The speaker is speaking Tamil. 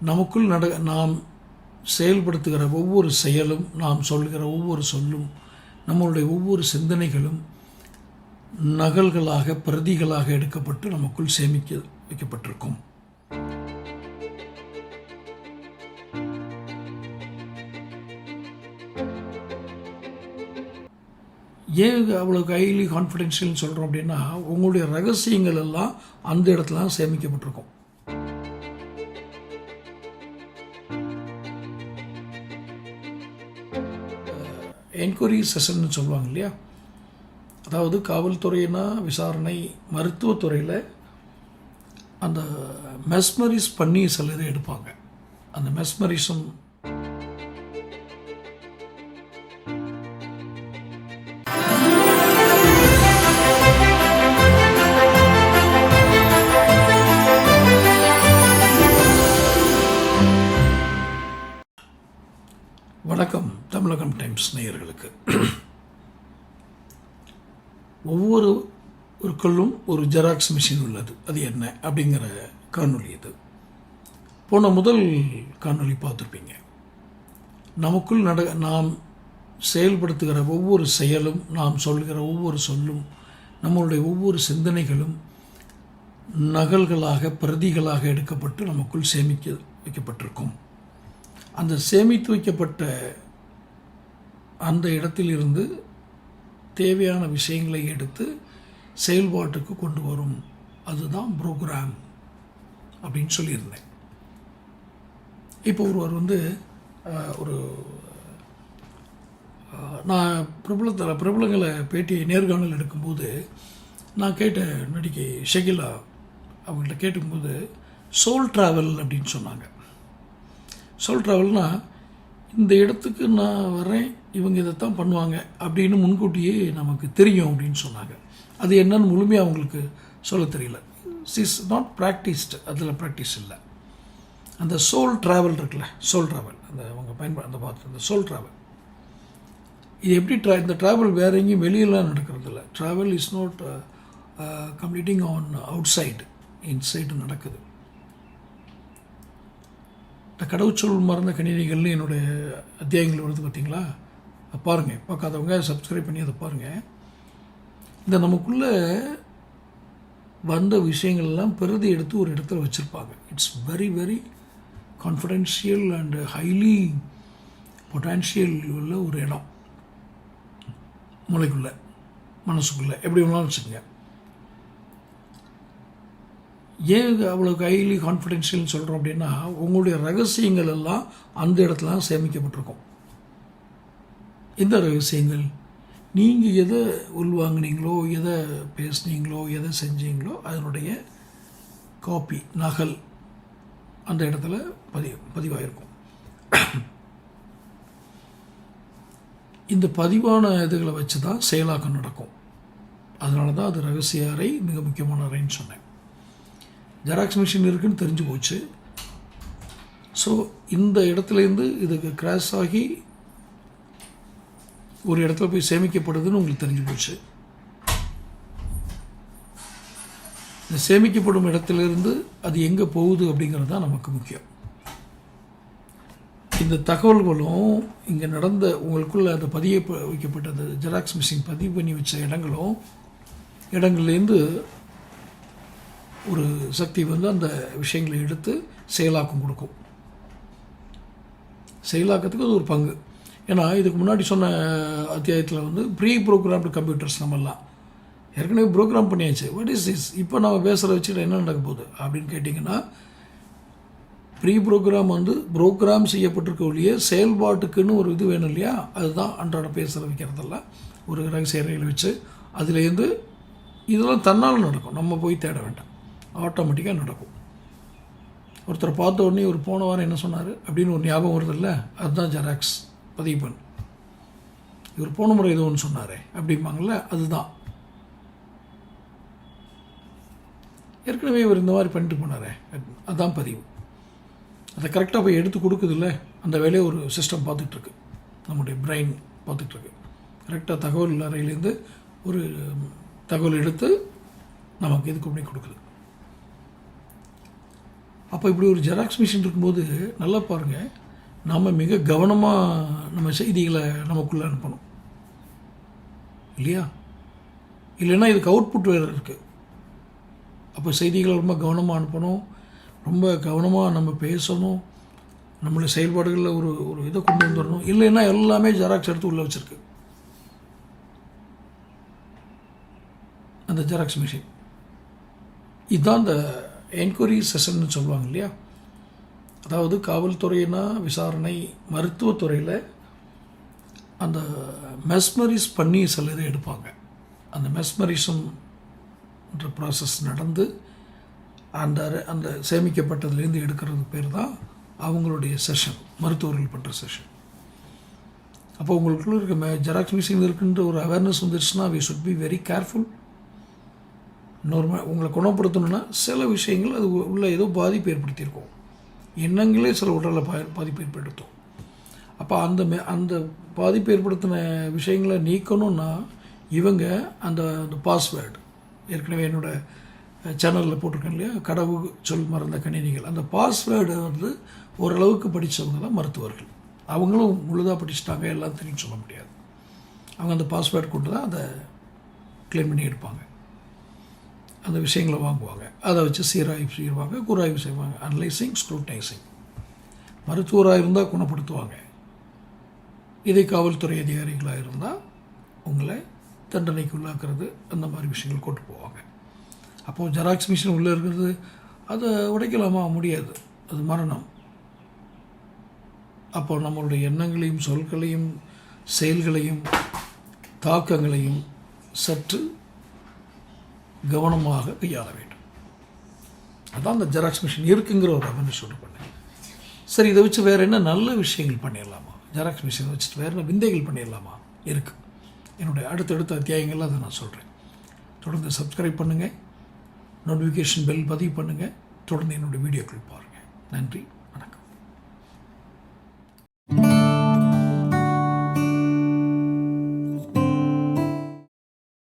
நமக்குள் நட நாம் செயல்படுத்துகிற ஒவ்வொரு செயலும் நாம் சொல்கிற ஒவ்வொரு சொல்லும் நம்மளுடைய ஒவ்வொரு சிந்தனைகளும் நகல்களாக பிரதிகளாக எடுக்கப்பட்டு நமக்குள் சேமிக்க வைக்கப்பட்டிருக்கும். ஏன் அவ்வளோ ஹைலி கான்ஃபிடென்ஷியல்னு சொல்கிறோம் அப்படின்னா உங்களுடைய ரகசியங்கள் எல்லாம் அந்த இடத்துல தான் சேமிக்கப்பட்டிருக்கும். என்கொயரி செஷன்னு சொல்லுவாங்க இல்லையா? அதாவது காவல்துறையினா விசாரணை மருத்துவத்துறையில் அந்த மெஸ்மரிஸ் பண்ணி சில இதை எடுப்பாங்க. அந்த மெஸ்மரிசம் தமிழகம் நேயர்களுக்கு ஒவ்வொரு ஒருக்குள்ளும் ஒரு ஜெராக்ஸ் மிஷின் உள்ளது. அது என்ன? அப்படிங்கிற காணொளி இது. போன முதல் காணொளி பார்த்துருப்பீங்க. நமக்குள் நட நாம் செயல்படுத்துகிற ஒவ்வொரு செயலும் நாம் சொல்கிற ஒவ்வொரு சொல்லும் நம்மளுடைய ஒவ்வொரு சிந்தனைகளும் நகல்களாக பிரதிகளாக எடுக்கப்பட்டு நமக்குள் சேமிக்க வைக்கப்பட்டிருக்கும். அந்த சேமித்து வைக்கப்பட்ட அந்த இடத்திலிருந்து தேவையான விஷயங்களை எடுத்து செயல்பாட்டுக்கு கொண்டு வரும். அதுதான் ப்ரோக்ராம் அப்படின்னு சொல்லியிருந்தேன். இப்போ ஒருவர் வந்து ஒரு நான் பிரபலத்தில் பிரபலங்களை பேட்டி நேர்காணல் எடுக்கும்போது நான் கேட்ட நடிகை ஷகிலா அவங்கள்ட்ட கேட்டும்போது சோல் ட்ராவல் அப்படின்னு சொன்னாங்க. சோல் ட்ராவல்னால் இந்த இடத்துக்கு நான் வரேன் இவங்க இதைத்தான் பண்ணுவாங்க அப்படின்னு முன்கூட்டியே நமக்கு தெரியும் அப்படின்னு சொன்னாங்க. அது என்னன்னு முழுமையாக அவங்களுக்கு சொல்ல தெரியல. இஸ் நாட் ப்ராக்டிஸ்டு அதில் ப்ராக்டிஸ் இல்லை. அந்த சோல் ட்ராவல் இருக்குல்ல சோல் ட்ராவல் அந்த அவங்க பயன்பட அந்த பார்த்து அந்த சோல் ட்ராவல் இது எப்படி ட்ரா இந்த ட்ராவல் வேற எங்கேயும் வெளியெல்லாம் நடக்கிறது இல்லை. Travel is not completing on outside inside நடக்குது. இந்த கடவுச்சொல் மறந்த கணினிகள்னு என்னுடைய அத்தியாயங்கள் வருது பார்த்தீங்களா பாருங்கள் பார்க்காதவங்க சப்ஸ்கிரைப் பண்ணி அதை பாருங்கள் இந்த நமக்குள்ளே வந்த விஷயங்கள்லாம் பிரதி எடுத்து ஒரு இடத்துல வச்சுருப்பாங்க. It's very very confidential and highly potential உள்ள ஒரு இடம். மூளைக்குள்ளே மனசுக்குள்ளே எப்படி வேணாலும் வச்சுக்கோங்க. ஏன் அவ்வளோ ஹைலி கான்ஃபிடென்ஷியல்னு சொல்கிறோம் அப்படின்னா உங்களுடைய ரகசியங்கள் எல்லாம் அந்த இடத்துல சேமிக்கப்பட்டிருக்கும். இந்த ரகசியங்கள். நீங்கள் எதை உள்வாங்கினீங்களோ எதை பேசுனீங்களோ எதை செஞ்சீங்களோ அதனுடைய காப்பி நகல் அந்த இடத்துல பதிவு பதிவாயிருக்கும். இந்த பதிவான இதுகளை வச்சு தான் செயலாக்கம் நடக்கும். அதனால தான் அது ரகசிய அறை மிக முக்கியமான அறைன்னு சொன்னேன். ஜெராக்ஸ் மிஷின் இருக்குன்னு தெரிஞ்சு போச்சு. ஸோ இந்த இடத்துலேருந்து இதுக்கு கிராஷ் ஆகி ஒரு இடத்துல போய் சேமிக்கப்படுதுன்னு உங்களுக்கு தெரிஞ்சு போச்சு. இந்த சேமிக்கப்படும் இடத்துலேருந்து அது எங்கே போகுது அப்படிங்கிறது தான் நமக்கு முக்கியம். இந்த தகவல்களும் இங்கே நடந்த உங்களுக்குள்ள அந்த பதிய வைக்கப்பட்ட அந்த ஜெராக்ஸ் மிஷின் பதிவு பண்ணி வச்ச இடங்களும் இடங்கள்லேருந்து ஒரு சக்தி வந்து அந்த விஷயங்களை எடுத்து செயலாக்கம் கொடுக்கும். செயலாக்கத்துக்கு அது ஒரு பங்கு. ஏன்னா இதுக்கு முன்னாடி சொன்ன அத்தியாயத்தில் வந்து ப்ரீ ப்ரோக்ராம்டு கம்ப்யூட்டர்ஸ் நம்மெல்லாம். ஏற்கனவே ப்ரோக்ராம் பண்ணியாச்சு. வாட் இஸ் இஸ் இப்போ நம்ம பேசுகிற வச்சுட்டு என்ன நடக்க போகுது? அப்படின்னு கேட்டிங்கன்னா ப்ரீ ப்ரோக்ராம் வந்து ப்ரோக்ராம் செய்யப்பட்டிருக்க ஒழிய செயல்பாட்டுக்குன்னு ஒரு இது வேணும் இல்லையா? அதுதான் அன்றாட பேசுகிற வைக்கிறதெல்லாம். ஒரு ரகசிய அறையில் வச்சு அதுலேருந்து இதெல்லாம் தன்னால் நடக்கும். நம்ம போய் தேட வேண்டாம். ஆட்டோமேட்டிக்காக நடக்கும். ஒருத்தரை பார்த்த உடனே ஒரு போன வாரம் என்ன சொன்னார்? அப்படின்னு ஒரு ஞாபகம் வருதில்ல? அதுதான் ஜெராக்ஸ் பதிவு பண்ணு. இவர் போன முறை ஏதோ ஒன்று சொன்னார் அப்படிம்பாங்கள்ல அதுதான். ஏற்கனவே இவர் இந்த மாதிரி பண்ணிட்டு போனாரே அதுதான் பதிவு. அதை கரெக்டாக போய் எடுத்து கொடுக்குதுல்ல அந்த வேலையை ஒரு சிஸ்டம் பார்த்துட்ருக்கு நம்முடைய பிரெயின் பார்த்துட்ருக்கு கரெக்டாக தகவல் அறையிலேருந்து ஒரு தகவல் எடுத்து நமக்கு இதுக்கு பண்ணி கொடுக்குது. அப்போ இப்படி ஒரு ஜெராக்ஸ் மிஷின் இருக்கும்போது நல்லா பாருங்கள் நம்ம மிக கவனமாக நம்ம செய்திகளை நமக்குள்ளே அனுப்பணும். இல்லையா? இல்லைன்னா இதுக்கு அவுட்புட் வேறு இருக்குது அப்போ செய்திகளை ரொம்ப கவனமாக அனுப்பணும். ரொம்ப கவனமாக நம்ம பேசணும். நம்மளுடைய செயல்பாடுகளில் ஒரு ஒரு இதை கொண்டு வந்துடணும் இல்லைன்னா எல்லாமே ஜெராக்ஸ் எடுத்து உள்ளே வச்சுருக்கு. அந்த ஜெராக்ஸ் மிஷின் இதுதான் அந்த என்கொயரி செஷன்னு சொல்லுவாங்க இல்லையா? அதாவது காவல்துறையினா விசாரணை மருத்துவத்துறையில் அந்த மெஸ்மரிஸ் பண்ணி சில இதை எடுப்பாங்க. அந்த மெஸ்மரிசம்ன்ற ப்ராசஸ் நடந்து அந்த அந்த சேமிக்கப்பட்டதுலேருந்து எடுக்கிறது பேர் தான் அவங்களுடைய செஷன் மருத்துவர்கள் பண்ணுற செஷன் அப்போ உங்களுக்குள்ள இருக்க மே ஜெராக்ஸ் மிஷின் இருக்குன்ற ஒரு அவேர்னஸ் வந்துருச்சுன்னா we should be very careful இன்னொரு உங்களை குணப்படுத்தணும்னா சில விஷயங்கள் அது உள்ளே உள்ள ஏதோ பாதிப்பு ஏற்படுத்தியிருக்கும். எண்ணங்களே சில உடலில் பா பாதிப்பு ஏற்படுத்தும். அப்போ அந்த மே அந்த பாதிப்பு ஏற்படுத்தின விஷயங்களை நீக்கணும்னா இவங்க அந்த அந்த பாஸ்வேர்டு ஏற்கனவே என்னோட சேனலில் போட்டிருக்கேன் இல்லையா? கடவு சொல் மறந்த கணினிகள். அந்த பாஸ்வேர்டு வந்து ஓரளவுக்கு படித்தவங்க தான் மருத்துவர்கள். அவங்களும் முழுதாக படிச்சுட்டாங்க எல்லாம் தெரியும் சொல்ல முடியாது. அவங்க அந்த பாஸ்வேர்டு கொண்டு தான் அதை க்ளைம் பண்ணி எடுப்பாங்க. அந்த விஷயங்களை வாங்குவாங்க. அதை வச்சு சீராய்வு செய்வாங்க குறாய்வு செய்வாங்க. அனலைசிங் ஸ்க்ரூட்னைசிங் மருத்துவராக இருந்தால் குணப்படுத்துவாங்க. இதே காவல்துறை அதிகாரிகளாக இருந்தால் உங்களை தண்டனைக்கு உள்ளாக்குறது அந்த மாதிரி விஷயங்கள் கொண்டு போவாங்க. அப்போது ஜெராக்ஸ் மிஷின் உள்ளே இருக்கிறது அதை உடைக்கலாமா? முடியாது. அது மரணம். அப்போ நம்மளுடைய எண்ணங்களையும் சொற்களையும் செயல்களையும் தாக்கங்களையும் சற்று கவனமாக கையாள வேண்டும். அதான் அந்த ஜெராக்ஸ் மிஷின் இருக்குங்கிற ஒரு அவேர்னஸ் ஒன்று பண்ணேன் சரி இதை வச்சு வேறு என்ன நல்ல விஷயங்கள் பண்ணிடலாமா? ஜெராக்ஸ் மிஷின் வச்சுட்டு வேறு என்ன விந்தைகள் பண்ணிடலாமா? இருக்குது என்னுடைய அடுத்தடுத்த அத்தியாயங்கள்ல அதை நான் சொல்கிறேன் தொடர்ந்து சப்ஸ்கிரைப் பண்ணுங்கள் நோட்டிஃபிகேஷன் பெல் பதிவு பண்ணுங்கள் தொடர்ந்து என்னுடைய வீடியோக்கள் பாருங்கள் நன்றி.